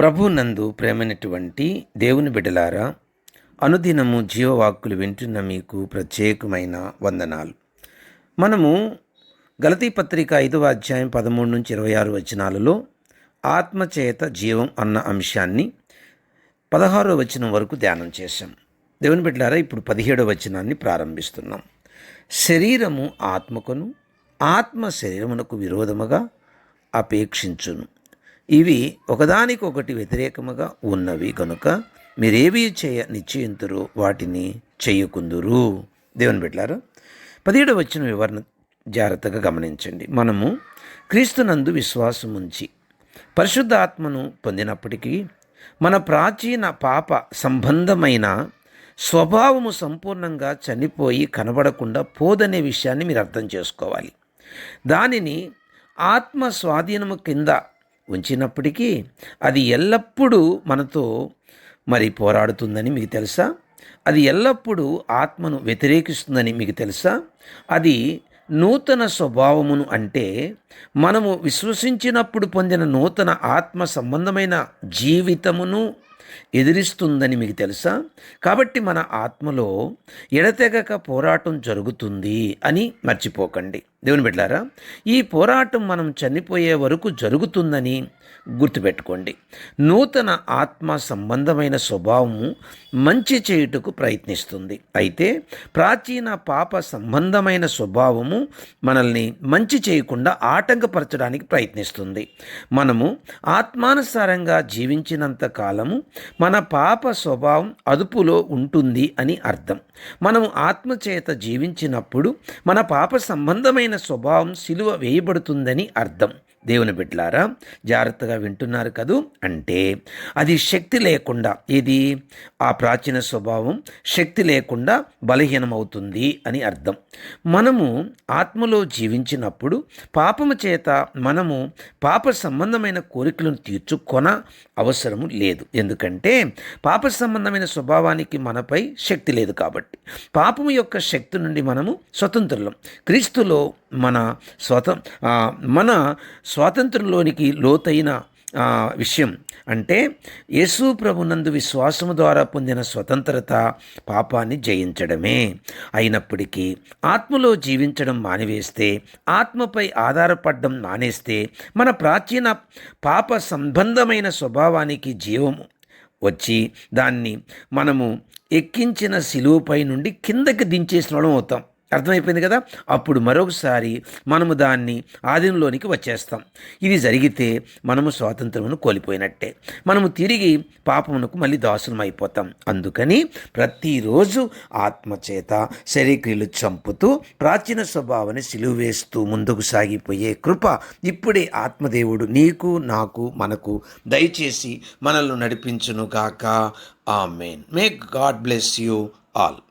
ప్రభు నందు ప్రేమైనటువంటి దేవుని బిడ్డలారా అనుదినము జీవవాక్కులు వింటున్న మీకు ప్రత్యేకమైన వందనాలు. మనము గలతీ పత్రిక ఐదవ అధ్యాయం పదమూడు నుంచి ఇరవై ఆరు వచనాలలో ఆత్మచేత జీవం అన్న అంశాన్ని పదహారో వచనం వరకు ధ్యానం చేశాం. దేవుని బిడ్డలారా ఇప్పుడు పదిహేడవ వచనాన్ని ప్రారంభిస్తున్నాం. శరీరము ఆత్మకును ఆత్మ శరీరమునకు విరోధముగా అపేక్షించును. ఇవి ఒకదానికొకటి వ్యతిరేకముగా ఉన్నవి కనుక మీరేవి చేయ నిశ్చయింతురు వాటిని చేయకుందురు. దేవుని పెట్టారు పదిహేడు వచ్చిన వివరణ జాగ్రత్తగా గమనించండి. మనము క్రీస్తునందు విశ్వాసం ఉంచి పరిశుద్ధ ఆత్మను పొందినప్పటికీ మన ప్రాచీన పాప సంబంధమైన స్వభావము సంపూర్ణంగా చనిపోయి కనబడకుండా పోదనే విషయాన్ని మీరు అర్థం చేసుకోవాలి. దానిని ఆత్మ స్వాధీనము కింద ఉంచినప్పటికీ అది ఎల్లప్పుడూ మనతో మరి పోరాడుతుందని మీకు తెలుసా? అది ఎల్లప్పుడూ ఆత్మను వ్యతిరేకిస్తుందని మీకు తెలుసా? అది నూతన స్వభావమును అంటే మనము విశ్వసించినప్పుడు పొందిన నూతన ఆత్మ సంబంధమైన జీవితమును ఎదిరిస్తుందని మీకు తెలుసా? కాబట్టి మన ఆత్మలో ఎడతెగక పోరాటం జరుగుతుంది అని మర్చిపోకండి. దేవుని బిడ్డారా ఈ పోరాటం మనం చనిపోయే వరకు జరుగుతుందని గుర్తుపెట్టుకోండి. నూతన ఆత్మ సంబంధమైన స్వభావము మంచి చేయుటకు ప్రయత్నిస్తుంది. అయితే ప్రాచీన పాప సంబంధమైన స్వభావము మనల్ని మంచి చేయకుండా ఆటంకపరచడానికి ప్రయత్నిస్తుంది. మనము ఆత్మానుసారంగా జీవించినంత కాలము మన పాప స్వభావం అదుపులో ఉంటుంది అని అర్థం. మనం ఆత్మచేత జీవించినప్పుడు మన పాప సంబంధమైన స్వభావం సిలువ వేయబడుతుందని అర్థం. దేవుని బిడ్డలారా జాగ్రత్తగా వింటున్నారు కదూ? అంటే అది శక్తి లేకుండా ఇది ఆ ప్రాచీన స్వభావం శక్తి లేకుండా బలహీనమవుతుంది అని అర్థం. మనము ఆత్మలో జీవించినప్పుడు పాపము చేత మనము పాప సంబంధమైన కోరికలను తీర్చుకొన అవసరము లేదు. ఎందుకంటే పాప సంబంధమైన స్వభావానికి మనపై శక్తి లేదు కాబట్టి. పాపము యొక్క శక్తి నుండి మనము స్వతంత్రులం. క్రీస్తులో మన స్వత మన స్వాతంత్రంలోనికి లోతైన విషయం అంటే యేసు ప్రభునందు విశ్వాసము ద్వారా పొందిన స్వతంత్రత పాపాన్ని జయించడమే. అయినప్పటికీ ఆత్మలో జీవించడం మానివేస్తే ఆత్మపై ఆధారపడడం మానేస్తే మన ప్రాచీన పాప సంబంధమైన స్వభావానికి జీవము వచ్చి దాన్ని మనము ఎక్కించిన సిలువుపై నుండి కిందకి దించేసిన అవుతాం. అర్థమైపోయింది కదా? అప్పుడు మరొకసారి మనము దాన్ని ఆధీనంలోనికి వచ్చేస్తాం. ఇది జరిగితే మనము స్వాతంత్రమును కోల్పోయినట్టే. మనము తిరిగి పాపమునకు మళ్ళీ దాసులం అయిపోతాం అందుకని ప్రతిరోజు ఆత్మచేత శరీక్రియలు చంపుతూ ప్రాచీన స్వభావాన్ని సిలువ వేస్తూ ముందుకు సాగిపోయే కృప ఇప్పుడే ఆత్మదేవుడు నీకు నాకు మనకు దయచేసి మనల్ని నడిపించునుగాక. ఆ amen. May God bless you all